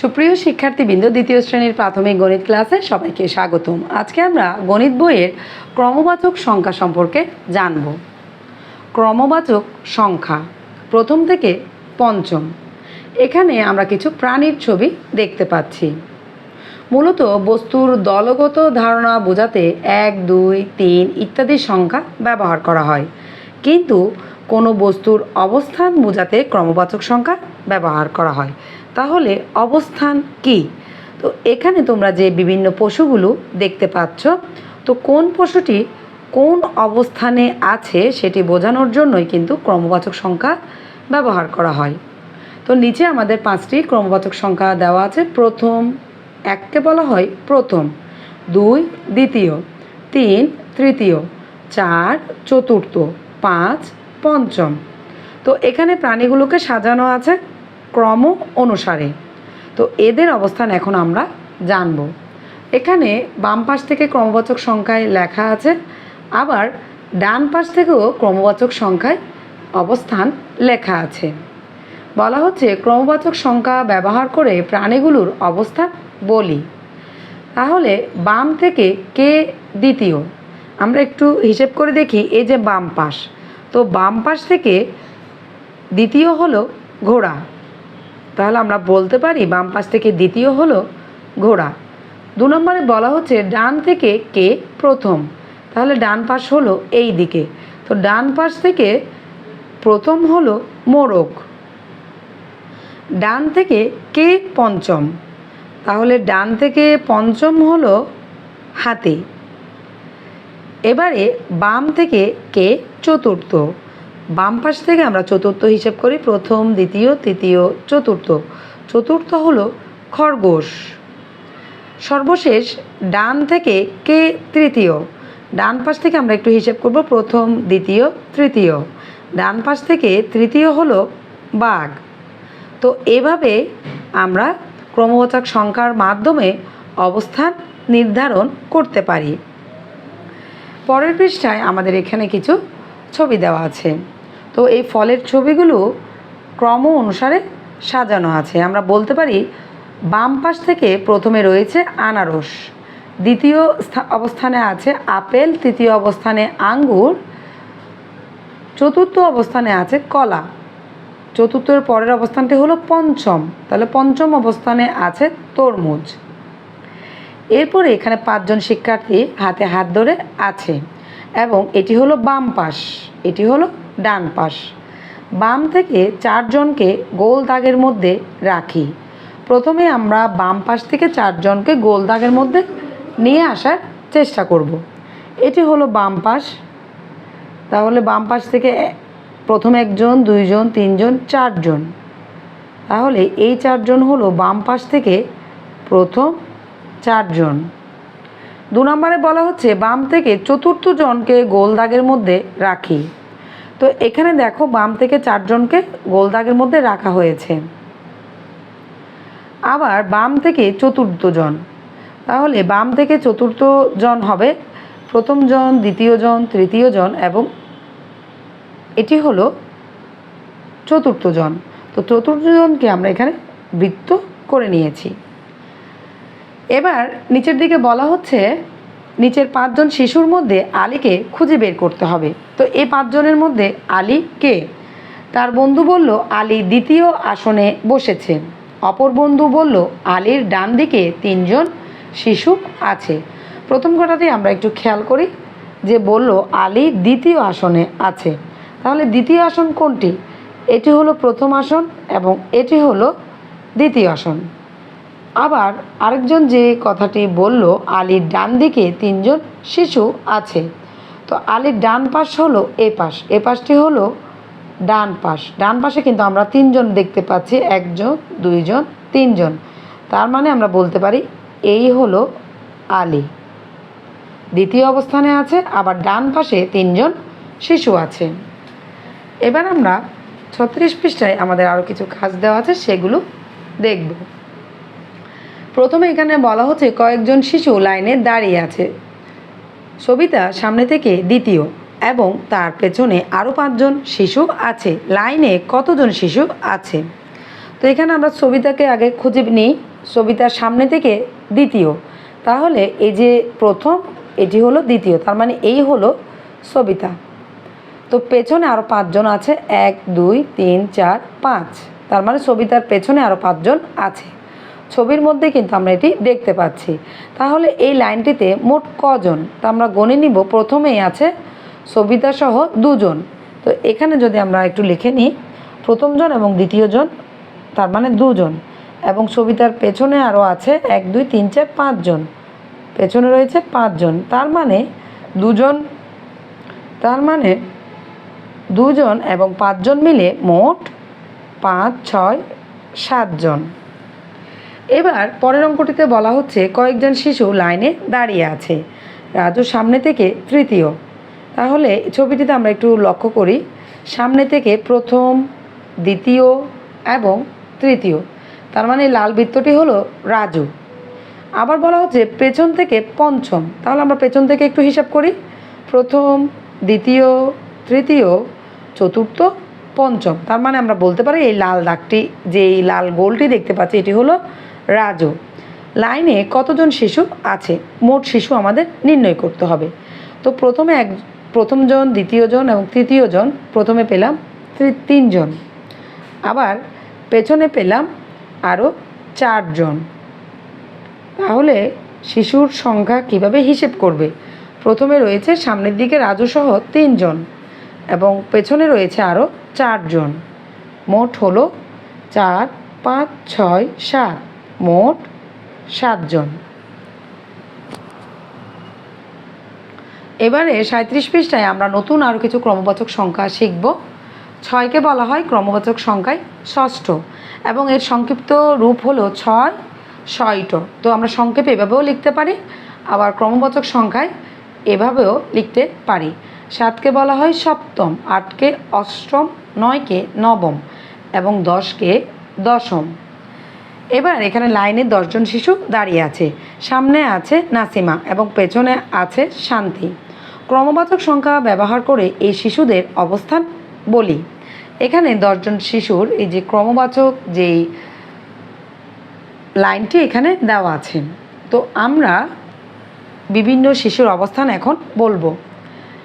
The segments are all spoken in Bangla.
সুপ্রিয় শিক্ষার্থীবৃন্দ, দ্বিতীয় শ্রেণির প্রাথমিক গণিত ক্লাসে সবাইকে স্বাগতম। আজকে আমরা গণিত বইয়ের ক্রমবাচক সংখ্যা সম্পর্কে জানব। ক্রমবাচক সংখ্যা, প্রথম থেকে পঞ্চম। এখানে আমরা কিছু প্রাণীর ছবি দেখতে পাচ্ছি। মূলত বস্তুর দলগত ধারণা বোঝাতে এক, দুই, তিন ইত্যাদি সংখ্যা ব্যবহার করা হয়। কিন্তু কোনো বস্তুর অবস্থান বোঝাতে ক্রমবাচক সংখ্যা ব্যবহার করা হয়। তাহলে অবস্থান কি? তো এখানে তোমরা যে বিভিন্ন পশুগুলো দেখতে পাচ্ছ, তো কোন পশুটি কোন অবস্থানে আছে সেটি বোঝানোর জন্যই কিন্তু ক্রমবাচক সংখ্যা ব্যবহার করা হয়। তো নিচে আমাদের পাঁচটি ক্রমবাচক সংখ্যা দেওয়া আছে। প্রথম, এককে বলা হয় প্রথম। দুই, দ্বিতীয়। তিন, তৃতীয়। চার, চতুর্থ। পাঁচ, পঞ্চম। তো এখানে প্রাণীগুলোকে সাজানো আছে। ক্রম অনুসারে। তো এদের অবস্থান এখন আমরা জানব। এখানে বাম পাশ থেকে ক্রমবাচক সংখ্যায় লেখা আছে, আবার ডান পাশ থেকেও ক্রমবাচক সংখ্যায় অবস্থান লেখা আছে। বলা হচ্ছে ক্রমবাচক সংখ্যা ব্যবহার করে প্রাণীগুলোর অবস্থান বলি। তাহলে বাম থেকে কে দ্বিতীয়? আমরা একটু হিসেব করে দেখি, এই যে বাম পাশ। তো বাম পাশ থেকে দ্বিতীয় হলো ঘোড়া। তাহলে আমরা বলতে পারি বাম পাশ থেকে দ্বিতীয় হলো ঘোড়া। দু নম্বরে বলা হচ্ছে ডান থেকে কে প্রথম। তাহলে ডান পাশ হলো এই দিকে। তো ডান পাশ থেকে প্রথম হলো মোরগ। ডান থেকে কে পঞ্চম? তাহলে ডান থেকে পঞ্চম হলো হাতি। এবারে বাম থেকে কে চতুর্থ? বাম পাশ থেকে আমরা চতুর্থ হিসেব করি, প্রথম, দ্বিতীয়, তৃতীয়, চতুর্থ। চতুর্থ হলো খরগোশ। সর্বশেষ ডান থেকে কে তৃতীয়? ডান পাশ থেকে আমরা একটু হিসেব করব, প্রথম, দ্বিতীয়, তৃতীয়। ডান পাশ থেকে তৃতীয় হলো বাঘ। তো এভাবে আমরা ক্রমবাচক সংখ্যার মাধ্যমে অবস্থান নির্ধারণ করতে পারি। পরের পৃষ্ঠায় আমাদের এখানে কিছু ছবি দেওয়া আছে। তো এই ফলের ছবিগুলো ক্রম অনুসারে সাজানো আছে। আমরা বলতে পারি, বাম পাশ থেকে প্রথমে রয়েছে আনারস, দ্বিতীয় অবস্থানে আছে আপেল, তৃতীয় অবস্থানে আঙ্গুর, চতুর্থ অবস্থানে আছে কলা। চতুর্থের পরের অবস্থানটি হলো পঞ্চম। তাহলে পঞ্চম অবস্থানে আছে তরমুজ। এরপরে এখানে পাঁচজন শিক্ষার্থী হাতে হাত ধরে আছে এবং এটি হলো বাম পাশ, এটি হলো ডান পাশ। বাম থেকে চারজনকে গোল দাগের মধ্যে রাখি। প্রথমে আমরা বাম পাশ থেকে চারজনকে গোল দাগের মধ্যে নিয়ে আসার চেষ্টা করব। এটি হলো বাম পাশ। তাহলে বাম পাশ থেকে প্রথম একজন, দুইজন, তিনজন, চারজন। তাহলে এই চারজন হলো বাম পাশ থেকে প্রথম চারজন। দু নম্বরে বলা হচ্ছে বাম থেকে চতুর্থ জনকে গোল দাগের মধ্যে রাখি। তো এখানে দেখো বাম থেকে চারজনকে গোলদাগের মধ্যে রাখা হয়েছে। আবার বাম থেকে চতুর্থ জন। তাহলে বাম থেকে চতুর্থ জন হবে প্রথম জন, দ্বিতীয় জন, তৃতীয় জন এবং এটি হলো চতুর্থ জন। তো চতুর্থ জনকে আমরা এখানে বৃত্ত করে নিয়েছি। এবার নিচের দিকে বলা হচ্ছে নিচের পাঁচজন শিশুর মধ্যে আলীকে খুঁজে বের করতে হবে। তো এই পাঁচজনের মধ্যে আলী কে? তার বন্ধু বলল, আলী দ্বিতীয় আসনে বসেছে। অপর বন্ধু বলল, আলীর ডান দিকে তিনজন শিশু আছে। প্রথম কথাতে আমরা একটু খেয়াল করি যে বলল, আলী দ্বিতীয় আসনে আছে। তাহলে দ্বিতীয় আসন কোনটি? এটি হলো প্রথম আসন এবং এটি হলো দ্বিতীয় আসন। আবার আরেকজন যে কথাটি বলল, আলীর ডান দিকে তিনজন শিশু আছে। তো আলীর ডান পাশ হলো এ পাশ। এ পাশটি হলো ডান পাশ। ডান পাশে কিন্তু আমরা তিনজন দেখতে পাচ্ছি, একজন, দুইজন, তিনজন। তার মানে আমরা বলতে পারি এই হলো আলী। দ্বিতীয় অবস্থানে আছে, আবার ডান পাশে তিনজন শিশু আছে। এবার আমরা ছত্রিশ পৃষ্ঠায় আমাদের আরও কিছু কাজ দেওয়া আছে, সেগুলো দেখব। প্রথমে এখানে বলা হচ্ছে কয়েকজন শিশু লাইনে দাঁড়িয়ে আছে। সবিতা সামনে থেকে দ্বিতীয় এবং তার পেছনে আরও পাঁচজন শিশু আছে। লাইনে কতজন শিশু আছে? তো এখানে আমরা সবিতাকে আগে খুঁজে নিই। সবিতার সামনে থেকে দ্বিতীয়। তাহলে এই যে প্রথম, এটি হলো দ্বিতীয়। তার মানে এই হলো সবিতা। তো পেছনে আরও পাঁচজন আছে। এক, দুই, তিন, চার, পাঁচ। তার মানে সবিতার পেছনে আরও পাঁচজন আছে। ছবির মধ্যে কিন্তু আমরা এটি দেখতে পাচ্ছি। তাহলে এই লাইনটিতে মোট কজন? তা আমরা গণে নিব। প্রথমেই আছে সবিতা সহ দুজন। তো এখানে যদি আমরা একটু লিখে নিই প্রথমজন এবং দ্বিতীয়জন তার মানে দুজন। এবং সবিতার পেছনে আরও আছে এক, দুই, তিন, চার পাঁচজন পেছনে রয়েছে পাঁচজন তার মানে দুজন, তার মানে দুজন এবং পাঁচজন মিলে মোট পাঁচ, ছয় সাতজন এবার পরের অঙ্কটিতে বলা হচ্ছে কয়েকজন শিশু লাইনে দাঁড়িয়ে আছে। রাজু সামনে থেকে তৃতীয়। তাহলে ছবিটিতে আমরা একটু লক্ষ্য করি। সামনে থেকে প্রথম, দ্বিতীয় এবং তৃতীয়। তার মানে লাল বৃত্তটি হলো রাজু। আবার বলা হচ্ছে পেছন থেকে পঞ্চম। তাহলে আমরা পেছন থেকে একটু হিসাব করি। প্রথম, দ্বিতীয়, তৃতীয়, চতুর্থ, পঞ্চম। তার মানে আমরা বলতে পারি এই লাল দাগটি যে এই লাল গোলটি দেখতে পাচ্ছি, এটি হলো রাজু। লাইনে কতজন শিশু আছে? মোট শিশু আমাদের নির্ণয় করতে হবে। তো প্রথমে এক প্রথমজন দ্বিতীয়জন এবং তৃতীয়জন প্রথমে পেলাম তিনজন আবার পেছনে পেলাম আরও চারজন তাহলে শিশুর সংখ্যা কীভাবে হিসেব করবে? প্রথমে রয়েছে সামনের দিকে রাজু সহ তিনজন এবং পেছনে রয়েছে আরও চারজন মোট হলো চার, পাঁচ, ছয়, সাত। মোট সাতজন। এবারে সাঁত্রিশ পৃষ্ঠায় আমরা নতুন আরও কিছু ক্রমবাচক সংখ্যা শিখব। ছয়কে বলা হয় ক্রমবাচক সংখ্যায় ষষ্ঠ এবং এর সংক্ষিপ্ত রূপ হলো ছয় ছয়ট তো আমরা সংক্ষেপে এভাবেও লিখতে পারি, আবার ক্রমবাচক সংখ্যায় এভাবেও লিখতে পারি। সাতকে বলা হয় সপ্তম, আটকে অষ্টম, নয়কে নবম এবং দশকে দশম। এবার এখানে লাইনে দশজন শিশু দাঁড়িয়ে আছে। সামনে আছে নাসিমা এবং পেছনে আছে শান্তি। ক্রমবাচক সংখ্যা ব্যবহার করে এই শিশুদের অবস্থান বলি। এখানে দশজন শিশুর এই যে ক্রমবাচক যেই লাইনটি এখানে দেওয়া আছে। তো আমরা বিভিন্ন শিশুর অবস্থান এখন বলব।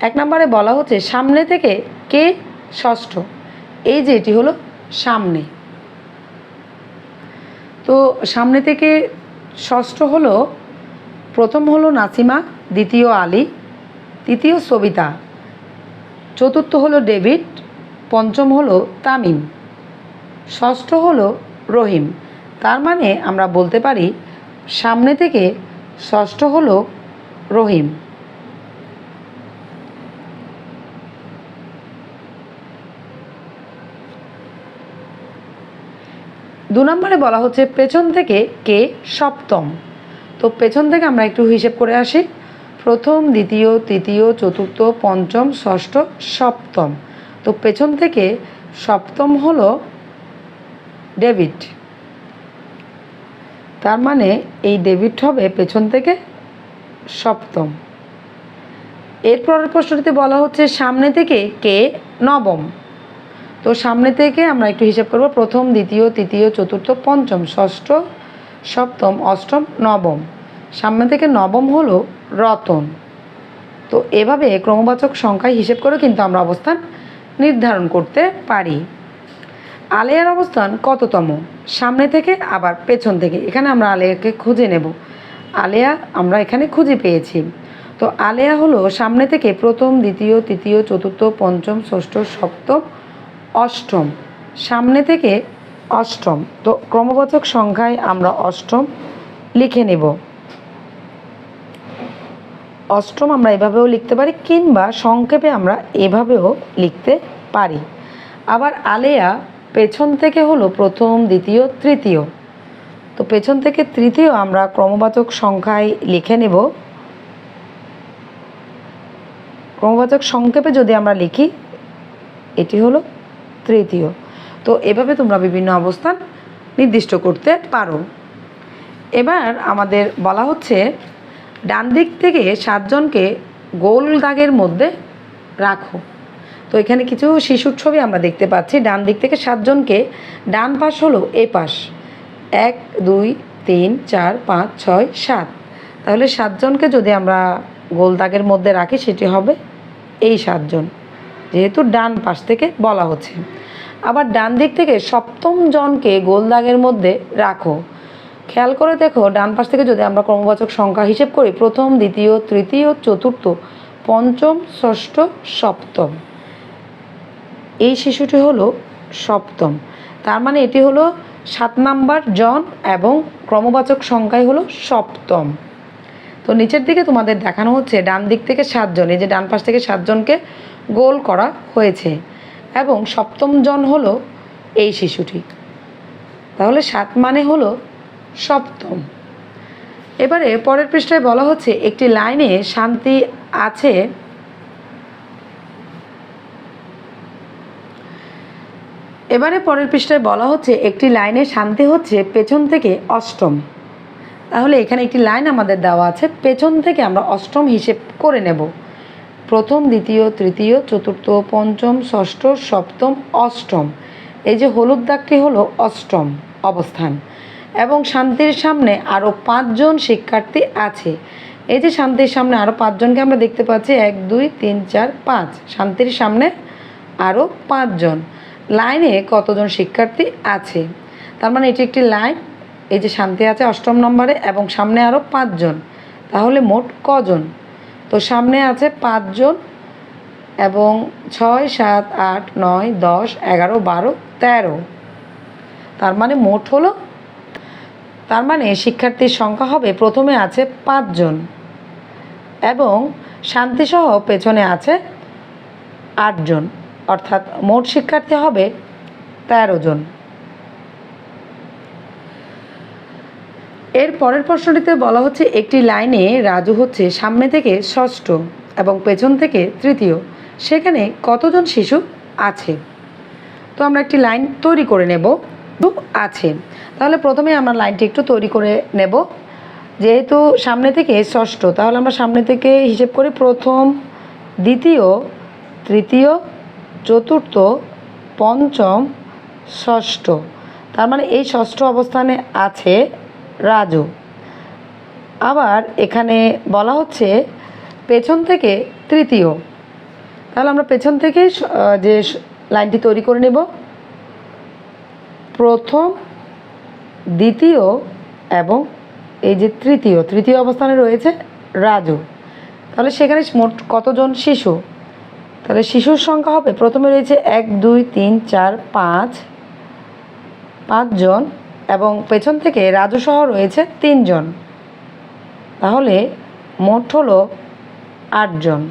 এক নম্বরে বলা হচ্ছে সামনে থেকে কে ষষ্ঠ? এই যে এটি হলো সামনে। তো সামনে থেকে ষষ্ঠ হলো, প্রথম হলো নাসিমা, দ্বিতীয় আলী, তৃতীয় সবিতা, চতুর্থ হলো ডেভিড, পঞ্চম হলো তামিম, ষষ্ঠ হলো রহিম। তার মানে আমরা বলতে পারি সামনে থেকে ষষ্ঠ হলো রহিম। দু নম্বরে বলা হচ্ছে পেছন থেকে কে সপ্তম। তো পেছন থেকে আমরা একটু হিসেব করে আসি। প্রথম, দ্বিতীয়, তৃতীয়, চতুর্থ, পঞ্চম, ষষ্ঠ, সপ্তম। তো পেছন থেকে সপ্তম হল ডেভিড। তার মানে এই ডেভিড হবে পেছন থেকে সপ্তম। এরপরের প্রশ্নটিতে বলা হচ্ছে সামনে থেকে কে নবম। তো সামনে থেকে আমরা একটু হিসাব করব। প্রথম, দ্বিতীয়, তৃতীয়, চতুর্থ, পঞ্চম, ষষ্ঠ, সপ্তম, অষ্টম, নবম। সামনে থেকে নবম হলো রতন। তো এভাবে ক্রমবাচক সংখ্যায় হিসেব করে কিন্তু আমরা অবস্থান নির্ধারণ করতে পারি। আলেয়ার অবস্থান কততম? সামনে থেকে, আবার পেছন থেকে। এখানে আমরা আলেয়াকে খুঁজে নেব। আলেয়া আমরা এখানে খুঁজে পেয়েছি। তো আলেয়া হলো সামনে থেকে প্রথম, দ্বিতীয়, তৃতীয়, চতুর্থ, পঞ্চম, ষষ্ঠ, সপ্তম অষ্টম। সামনে থেকে অষ্টম। তো ক্রমবাচক সংখ্যায় আমরা অষ্টম লিখে নেব। অষ্টম আমরা এভাবেও লিখতে পারি কিংবা সংক্ষেপে আমরা এভাবেও লিখতে পারি। আবার আলেয়া পেছন থেকে হলো প্রথম, দ্বিতীয়, তৃতীয়। তো পেছন থেকে তৃতীয় আমরা ক্রমবাচক সংখ্যায় লিখে নেব। ক্রমবাচক সংক্ষেপে যদি আমরা লিখি, এটি হলো তৃতীয়। তো এভাবে তোমরা বিভিন্ন অবস্থান নির্দিষ্ট করতে পারো। এবার আমাদের বলা হচ্ছে, ডান দিক থেকে সাতজনকে গোল দাগের মধ্যে রাখো। তো এখানে কিছু শিশুর ছবি আমরা দেখতে পাচ্ছি। ডান দিক থেকে সাতজনকে ডান পাশ হলো এ পাশ। এক, দুই, তিন, চার, পাঁচ, ছয়, সাত। তাহলে সাতজনকে যদি আমরা গোল দাগের মধ্যে রাখি, সেটি হবে এই সাতজন। যেহেতু ডান পাশ থেকে বলা হচ্ছে। আবার ডান দিক থেকে সপ্তম জনকে গোল দাগের মধ্যে রাখো। খেয়াল করে দেখো, ডান পাশ থেকে যদি আমরা ক্রমবাচক সংখ্যা হিসেব করি, প্রথম, দ্বিতীয়, তৃতীয়, চতুর্থ, পঞ্চম, ষষ্ঠ, সপ্তম। এই শিশুটি হলো সপ্তম। তার মানে এটি হলো সাত নাম্বার জন এবং ক্রমবাচক সংখ্যাই হলো সপ্তম। তো নিচের দিকে তোমাদের দেখানো হচ্ছে ডান দিক থেকে সাতজন, এই যে ডান পাশ থেকে সাতজনকে গোল করা হয়েছে। এবং সপ্তম জন হলো এই শিশুটি। তাহলে সাত মানে হলো সপ্তম। এবারে পরের পৃষ্ঠায় বলা হচ্ছে একটি লাইনে শান্তি আছে। এবারে পরের পৃষ্ঠায় বলা হচ্ছে একটি লাইনে শান্তি হচ্ছে পেছন থেকে অষ্টম। তাহলে এখানে একটি লাইন আমাদের দেওয়া আছে, পেছন থেকে আমরা অষ্টম হিসেব করে নেব। প্রথম, দ্বিতীয়, তৃতীয়, চতুর্থ, পঞ্চম, ষষ্ঠ, সপ্তম, অষ্টম। এই যে হলুদ দাগটি হলো অষ্টম অবস্থান। এবং শান্তির সামনে আরও পাঁচজন শিক্ষার্থী আছে। এই যে শান্তির সামনে আরও পাঁচজনকে আমরা দেখতে পাচ্ছি, এক, দুই, তিন, চার, পাঁচ। শান্তির সামনে আরও পাঁচজন। লাইনে কতজন শিক্ষার্থী আছে? তার মানে এটি একটি লাইন। এই যে শান্তি আছে অষ্টম নম্বরে এবং সামনে আরও পাঁচজন, তাহলে মোট কজন? তো সামনে আছে পাঁচজন এবং ছয়, সাত, আট, নয়, দশ, এগারো, বারো, তেরো। তার মানে মোট হলো? তার মানে শিক্ষার্থীর সংখ্যা হবে প্রথমে আছে পাঁচজন এবং শান্তিসহ পেছনে আছে আটজন, অর্থাৎ মোট শিক্ষার্থী হবে তেরো জন। এর পরের প্রশ্নটিতে বলা হচ্ছে, একটি লাইনে রাজু হচ্ছে সামনে থেকে ষষ্ঠ এবং পেছন থেকে তৃতীয়। সেখানে কতজন শিশু আছে? তো আমরা একটি লাইন তৈরি করে নেব। আছে। তাহলে প্রথমে আমরা লাইনটি একটু তৈরি করে নেব। যেহেতু সামনে থেকে ষষ্ঠ, তাহলে আমরা সামনে থেকে হিসেব করি প্রথম, দ্বিতীয়, তৃতীয়, চতুর্থ, পঞ্চম, ষষ্ঠ। তার মানে এই ষষ্ঠ অবস্থানে আছে। রাজু। আবার এখানে বলা হচ্ছে পেছন থেকে তৃতীয়। তাহলে আমরা পেছন থেকে যে লাইনটি তৈরি করে নেব। প্রথম, দ্বিতীয় এবং এই যে তৃতীয় তৃতীয় অবস্থানে রয়েছে রাজু। তাহলে সেখানে মোট কতজন শিশু? তাহলে শিশুর সংখ্যা হবে, প্রথমে রয়েছে এক, দুই, তিন, চার, পাঁচ। পাঁচজন এবং পেছন থেকে রাজু সহ রয়েছে তিনজন। তাহলে মোট হলো আটজন।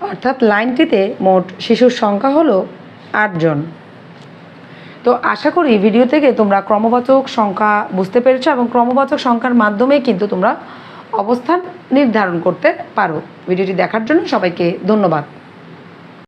অর্থাৎ লাইনটিতে মোট শিশুর সংখ্যা হলো আটজন। তো আশা করি ভিডিও থেকে তোমরা ক্রমবাচক সংখ্যা বুঝতে পেরেছ এবং ক্রমবাচক সংখ্যার মাধ্যমে কিন্তু তোমরা অবস্থান নির্ধারণ করতে পারো। ভিডিওটি দেখার জন্য সবাইকে ধন্যবাদ।